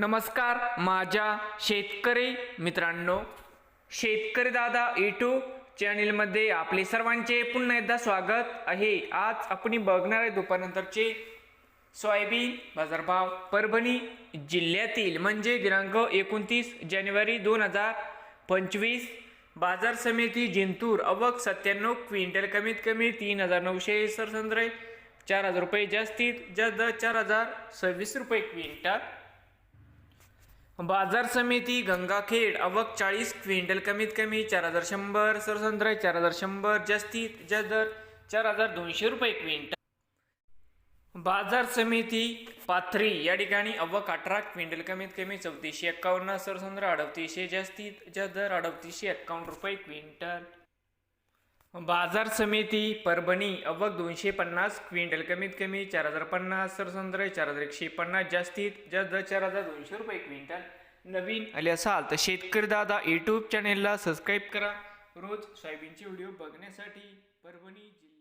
नमस्कार माझ्या शेतकरी मित्रांनो. शेतकरी दादा यूट्यूब चॅनेलमध्ये आपले सर्वांचे पुन्हा एकदा स्वागत आहे. आज आपण बघणार आहे दुपारनंतरचे सोयाबीन बाजारभाव परभणी जिल्ह्यातील म्हणजे दिनांक एकोणतीस जानेवारी दोन हजार पंचवीस. बाजार समिती जिंतूर अवक सत्त्याण्णव क्विंटल कमीत कमी तीन हजार नऊशे सरसंद्रे चार हजार रुपये जास्तीत जास्त चार हजार सव्वीस रुपये क्विंटल. बाजार समिती गंगाखेड अवक चाळीस क्विंटल कमीत कमी चार हजार शंभर सरसंद्र चार हजार शंभर जास्तीत जास्त दर चार हजार दोनशे रुपये क्विंटल. बाजार समिती पाथरी या ठिकाणी अवक अठरा क्विंटल कमीत कमी चौतीसशे एक्कावन्न सरसंद्र अडतीसशे जास्तीत जास्त दर अडतीसशे एक्कावन्न रुपये क्विंटल. बाजार समिती परभणी अवघ दोनशे पन्नास क्विंटल कमीत कमी चार हजार पन्नास सरसंद्र चार हजार एकशे पन्नास जास्तीत जास्त दर चार हजार दोनशे रुपये क्विंटल. नवीन आले असाल तर शेतकरी दादा यूट्यूब चॅनेलला सबस्क्राईब करा. रोज सोयाबीनचे व्हिडिओ बघण्यासाठी परभणी जिल्हा